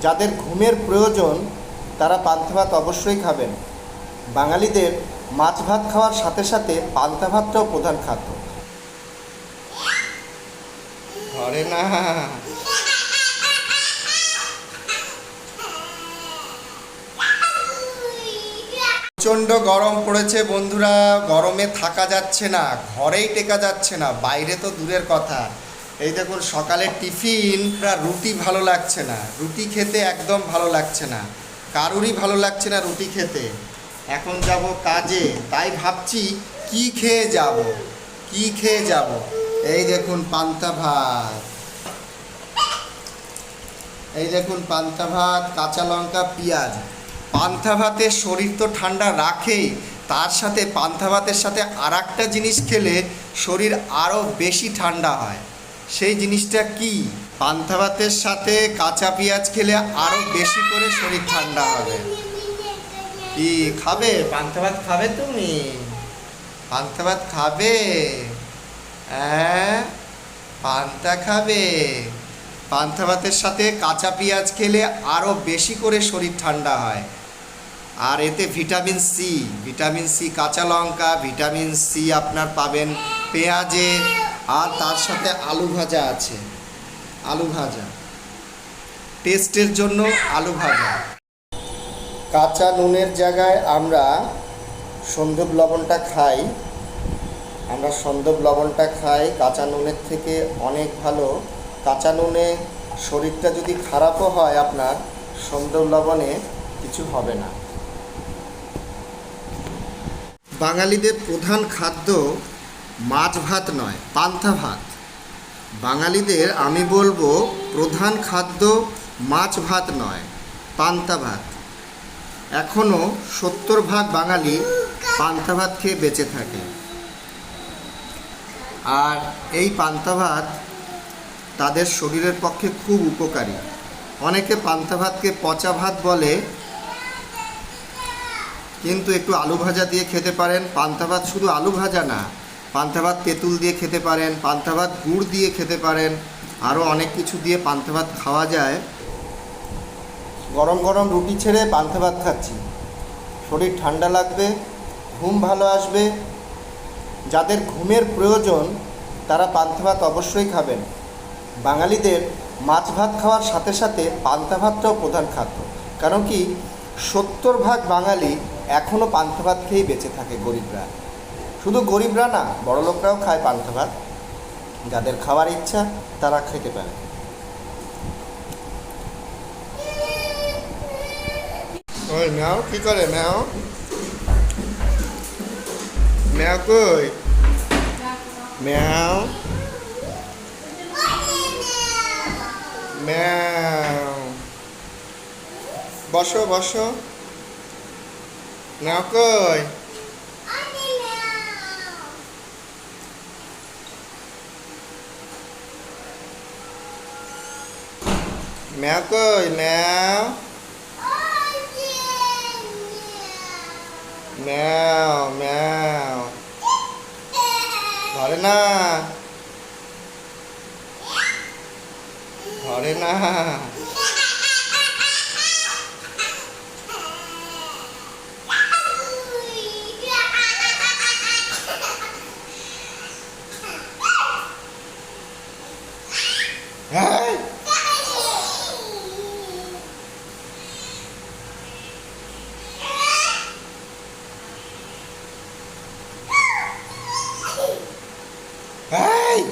যাদের ঘুমের প্রয়োজন, তারা পান্তা ভাত অবশ্যই খাবেন। বাঙালিদের মাছ ভাত খাওয়ার সাথে সাথে পান্তা ভাতটাও প্রধান খাদ্য। ধরে না। প্রচণ্ড গরম পড়েছে বন্ধুরা, গরমে থাকা যাচ্ছে না, ঘরেই টেকা যাচ্ছে না, বাইরে তো দূরের কথা। এই দেখুন সকালে টিফিন রুটি ভালো লাগছে না। রুটি খেতে একদম ভালো লাগছে না। কারুরই ভালো লাগছে না রুটি খেতে। এখন যাব কাজে, তাই ভাবছি কি খেয়ে যাব? কি খেয়ে যাব? এই দেখুন, পান্তা ভাত। এই দেখুন, পান্তা ভাত, কাঁচা লঙ্কা, পেঁয়াজ। পান্তা ভাতের শরীর তো ঠান্ডা রাখেই। তার সাথে পান্তা ভাতের সাথে আর জিনিস খেলে শরীর আরও বেশি ঠান্ডা হয়। সেই জিনিসটা কি? পান্তা ভাতের সাথে কাঁচা পেঁয়াজ খেলে আরও বেশি করে শরীর ঠান্ডা হবে। কি খাবে? পান্তা ভাত খাবে তুমি? পান্তা ভাত খাবে? হ্যাঁ পান্তা খাবে? পান্তা ভাতের সাথে কাঁচা পেঁয়াজ খেলে আরও বেশি করে শরীর ঠান্ডা হয়। আর এতে ভিটামিন সি ভিটামিন সি কাঁচা লঙ্কা ভিটামিন সি আপনার পাবেন পেঁয়াজে। আর তার সাথে আলু ভাজা আছে। আলু ভাজা। টেস্টের জন্য আলু ভাজা। কাঁচা নুনের জায়গায় আমরা সন্দুপ লবণটা খাই। আমরা সন্দুপ লবণটা খাই, কাঁচা নুনের থেকে অনেক ভালো। কাঁচা নুনে শরীরটা যদি খারাপও হয় আপনার, সন্দুপ লবণে কিছু হবে না। বাঙালিদের প্রধান খাদ্য মাছ ভাত নয় পান্তা ভাত। বাঙালিদের আমি বলব প্রধান খাদ্য মাছ ভাত নয়, পান্তা ভাত। এখনও সত্তর ভাগ বাঙালি পান্তা ভাত খেয়ে বেঁচে থাকে। আর এই পান্তা ভাত তাদের শরীরের পক্ষে খুব উপকারী। অনেকে পান্তা ভাতকে পচা ভাত বলে, কিন্তু একটু আলু ভাজা দিয়ে খেতে পারেন। পান্তা ভাত শুধু আলু ভাজা না পান্তা ভাত তেঁতুল দিয়ে খেতে পারেন পান্তা ভাত গুড় দিয়ে খেতে পারেন আরও অনেক কিছু দিয়ে পান্তা ভাত খাওয়া যায়। গরম গরম রুটি ছেড়ে পান্তা ভাত খাচ্ছি। শরীর ঠান্ডা লাগবে, ঘুম ভালো আসবে। যাদের ঘুমের প্রয়োজন, তারা পান্তা ভাত অবশ্যই খাবেন। বাঙালিদের মাছ ভাত খাওয়ার সাথে সাথে পান্তা ভাতটাও প্রধান খাদ্য। কারণ কি, সত্তর ভাগ বাঙালি এখনও পান্তা ভাত খেয়েই বেঁচে থাকে গরিবরা। শুধু গরিবরা না বড়লোকরাও খায় পান্তা ভাত। যাদের খাওয়ার ইচ্ছা, তারা খেতে পারে। ওই ম্যাও, কি করে ম্যাও? ম্যাও কই? ম্যাও। ম্যাও। বসো বসো। ম্যাও কই? ম্যাও কই ম্যাও ম্যাও ম্যাও ধরে না ধরে না হ্যাঁ এই